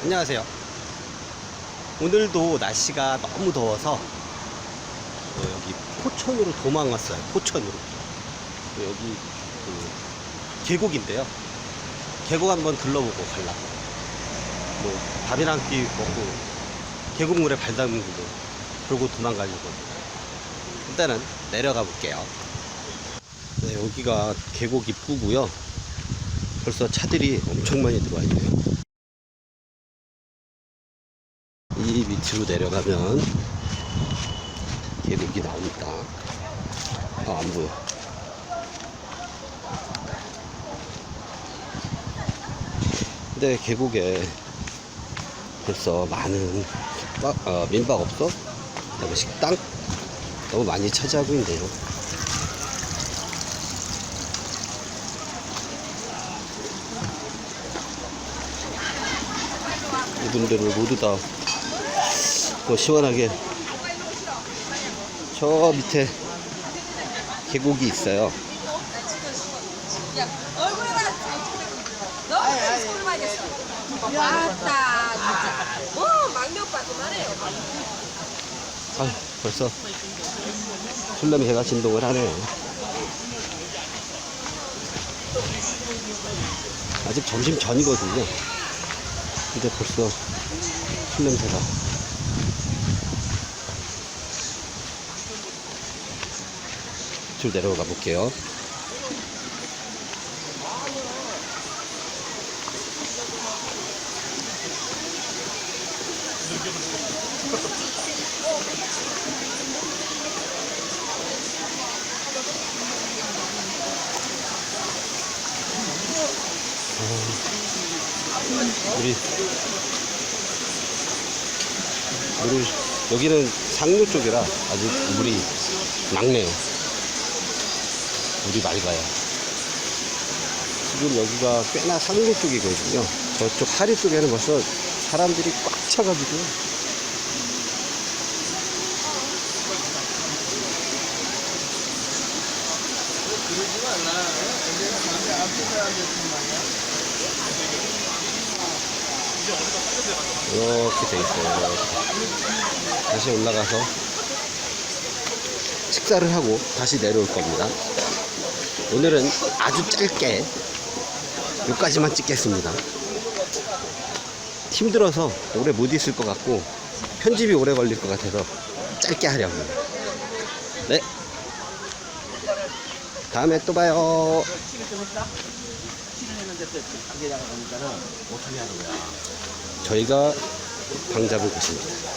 안녕하세요. 오늘도 날씨가 너무 더워서 어, 여기 포천으로 도망왔어요. 포천으로. 어, 여기 그 계곡인데요. 계곡 한번 들러보고 가려고. 뭐 밥이나 한끼 먹고 계곡물에 발 담그고 그러고 도망가려고. 일단은 내려가 볼게요. 네, 여기가 계곡 입구고요. 벌써 차들이 엄청 많이 들어와 있네요. 이 밑으로 내려가면 계곡이 나옵니다. 아, 안 보여. 근데 계곡에 벌써 많은 바, 어, 민박업소, 그다음에 식당 너무 많이 차지하고 있네요. 이분들을 모두 다 뭐 시원하게 저 밑에 계곡이 있어요. 아, 벌써 술 냄새가 진동을 하네요. 아직 점심 전이거든요. 근데 벌써 술 냄새가. 줄 내려가 볼게요. 우리 물을 여기는 상류 쪽이라 아직 물이 맑네요. 물이 맑아요. 지금 여기가 꽤나 상류 쪽이거든요. 저쪽 하리 쪽에는 벌써 사람들이 꽉 차가지고 이렇게 돼 있어요. 다시 올라가서 식사를 하고 다시 내려올 겁니다. 오늘은 아주 짧게 여기까지만 찍겠습니다. 힘들어서 오래 못 있을 것 같고 편집이 오래 걸릴 것 같아서 짧게 하려고요. 네. 다음에 또 봐요. 저희가 방 잡을 곳입니다.